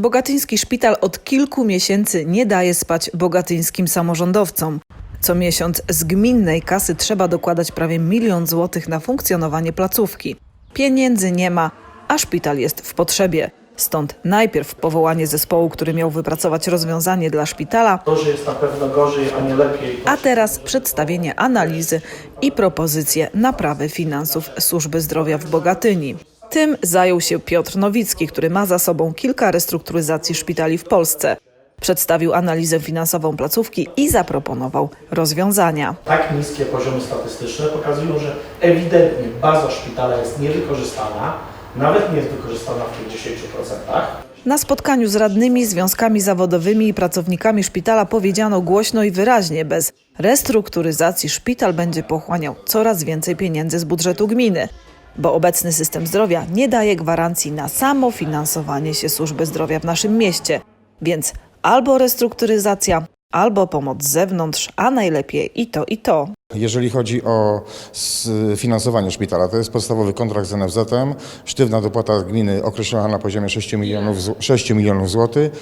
Bogatyński szpital od kilku miesięcy nie daje spać bogatyńskim samorządowcom. Co miesiąc z gminnej kasy trzeba dokładać prawie milion złotych na funkcjonowanie placówki. Pieniędzy nie ma, a szpital jest w potrzebie. Stąd najpierw powołanie zespołu, który miał wypracować rozwiązanie dla szpitala, że jest na pewno gorzej, a nie lepiej. a teraz przedstawienie analizy i propozycje naprawy finansów służby zdrowia w Bogatyni. Tym zajął się Piotr Nowicki, który ma za sobą kilka restrukturyzacji szpitali w Polsce. Przedstawił analizę finansową placówki i zaproponował rozwiązania. Tak niskie poziomy statystyczne pokazują, że ewidentnie baza szpitala jest niewykorzystana, nawet nie jest wykorzystana w tych 10%. Na spotkaniu z radnymi, związkami zawodowymi i pracownikami szpitala powiedziano głośno i wyraźnie: bez restrukturyzacji szpital będzie pochłaniał coraz więcej pieniędzy z budżetu gminy, bo obecny system zdrowia nie daje gwarancji na samo finansowanie się służby zdrowia w naszym mieście. Więc albo restrukturyzacja, albo pomoc z zewnątrz, a najlepiej i to, i to. Jeżeli chodzi o finansowanie szpitala, to jest podstawowy kontrakt z NFZ-em, sztywna dopłata gminy określona na poziomie 6 milionów, zł- 6 milionów złotych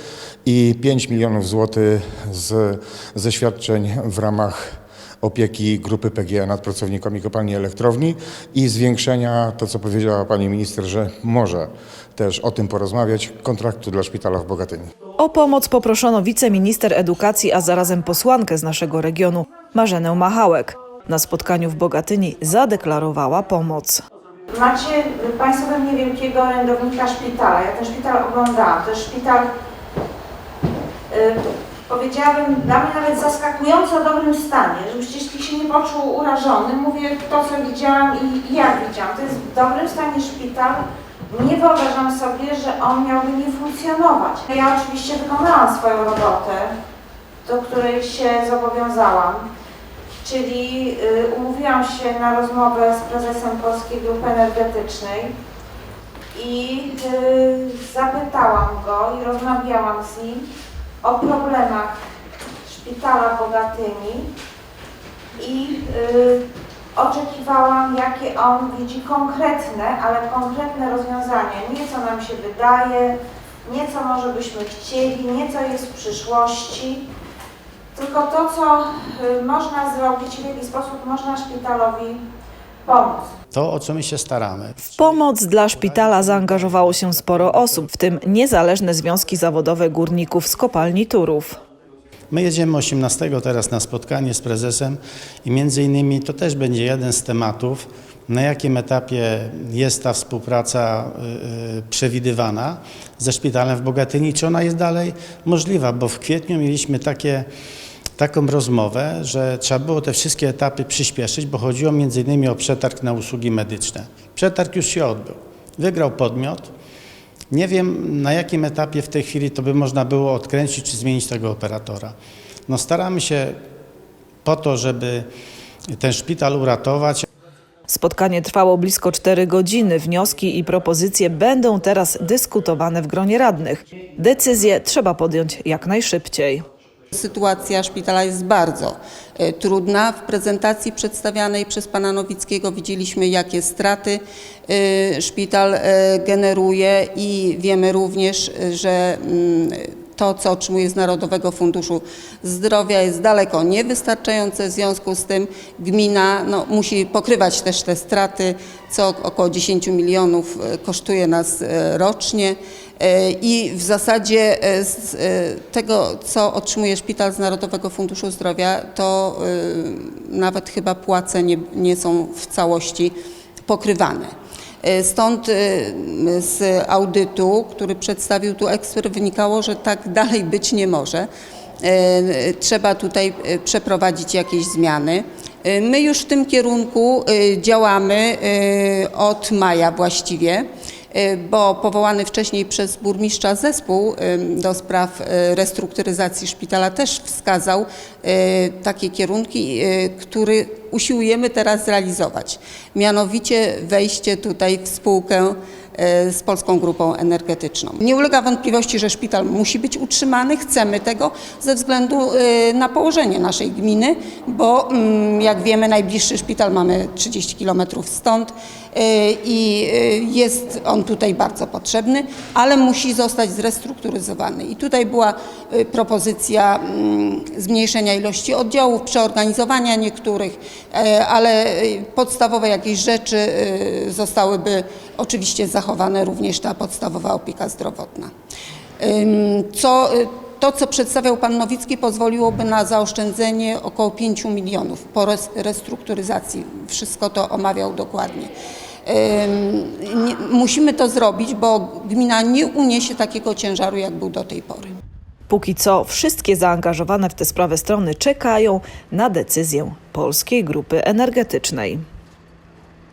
i 5 milionów złotych z, ze świadczeń w ramach opieki grupy PGE nad pracownikami kopalni elektrowni i zwiększenia, to co powiedziała pani minister, że może też o tym porozmawiać, kontraktu dla szpitala w Bogatyni. O pomoc poproszono wiceminister edukacji, a zarazem posłankę z naszego regionu, Marzenę Machałek. Na spotkaniu w Bogatyni zadeklarowała pomoc. Macie Państwo pewnie wielkiego orędownika szpitala. Ja ten szpital oglądałam. To jest szpital, y, powiedziałabym, dla mnie nawet zaskakująco dobrym stanie, żebyście jeśli się nie poczuł urażony. Mówię to, co widziałam i, i jak widziałam. To jest w dobrym stanie szpital. Nie wyobrażam sobie, że on miałby nie funkcjonować. Ja oczywiście wykonałam swoją robotę, do której się zobowiązałam. Czyli y, umówiłam się na rozmowę z prezesem Polskiej Grupy Energetycznej i y, zapytałam go i rozmawiałam z nim o problemach szpitala w Bogatyni i y, oczekiwałam, jakie on widzi konkretne, ale konkretne rozwiązania. Nie co nam się wydaje, nie co może byśmy chcieli, nie co jest w przyszłości, tylko to, co y, można zrobić, w jaki sposób można szpitalowi pomóc. To, o co my się staramy. W pomoc dla szpitala zaangażowało się sporo osób, w tym niezależne związki zawodowe górników z kopalni Turów. My jedziemy 18 teraz na spotkanie z prezesem i między innymi to też będzie jeden z tematów, na jakim etapie jest ta współpraca y, y, przewidywana ze szpitalem w Bogatyni, czy ona jest dalej możliwa, bo w kwietniu mieliśmy takie, taką rozmowę, że trzeba było te wszystkie etapy przyspieszyć, bo chodziło między innymi o przetarg na usługi medyczne. Przetarg już się odbył. Wygrał podmiot, nie wiem, na jakim etapie w tej chwili to by można było odkręcić czy zmienić tego operatora. No staramy się po to, żeby ten szpital uratować, Spotkanie trwało blisko 4 godziny. Wnioski i propozycje będą teraz dyskutowane w gronie radnych. Decyzje trzeba podjąć jak najszybciej. Sytuacja szpitala jest bardzo e, trudna. W prezentacji przedstawianej przez pana Nowickiego widzieliśmy, jakie straty e, szpital e, generuje i wiemy również, że mm, to, co otrzymuje z Narodowego Funduszu Zdrowia jest daleko niewystarczające. W związku z tym gmina no, musi pokrywać też te straty, co około 10 milionów e, kosztuje nas e, rocznie. E, I w zasadzie z tego, co otrzymuje szpital z Narodowego Funduszu Zdrowia, to nawet chyba płace nie, nie są w całości pokrywane. E, Stąd e, z audytu, który przedstawił tu ekspert, wynikało, że tak dalej być nie może. E, Trzeba tutaj przeprowadzić jakieś zmiany. My już w tym kierunku działamy od maja właściwie bo powołany wcześniej przez burmistrza zespół do spraw restrukturyzacji szpitala też wskazał takie kierunki, które usiłujemy teraz zrealizować. Mianowicie wejście tutaj w spółkę e, z Polską Grupą Energetyczną. Nie ulega wątpliwości, że szpital musi być utrzymany, chcemy tego ze względu e, na położenie naszej gminy, bo mm, jak wiemy najbliższy szpital mamy 30 km stąd i y, jest on tutaj bardzo potrzebny, ale musi zostać zrestrukturyzowany. I tutaj była y, propozycja mm, zmniejszenia ilości oddziałów, przeorganizowania niektórych, e, ale podstawowe jakieś rzeczy zostałyby oczywiście zachowane, również ta podstawowa opieka zdrowotna. Co, to, co przedstawiał Pan Nowicki, pozwoliłoby na zaoszczędzenie około 5 milionów po res- restrukturyzacji. Wszystko to omawiał dokładnie. Musimy to zrobić, bo gmina nie uniesie takiego ciężaru, jak był do tej pory. Póki co wszystkie zaangażowane w tę sprawę strony czekają na decyzję Polskiej Grupy Energetycznej.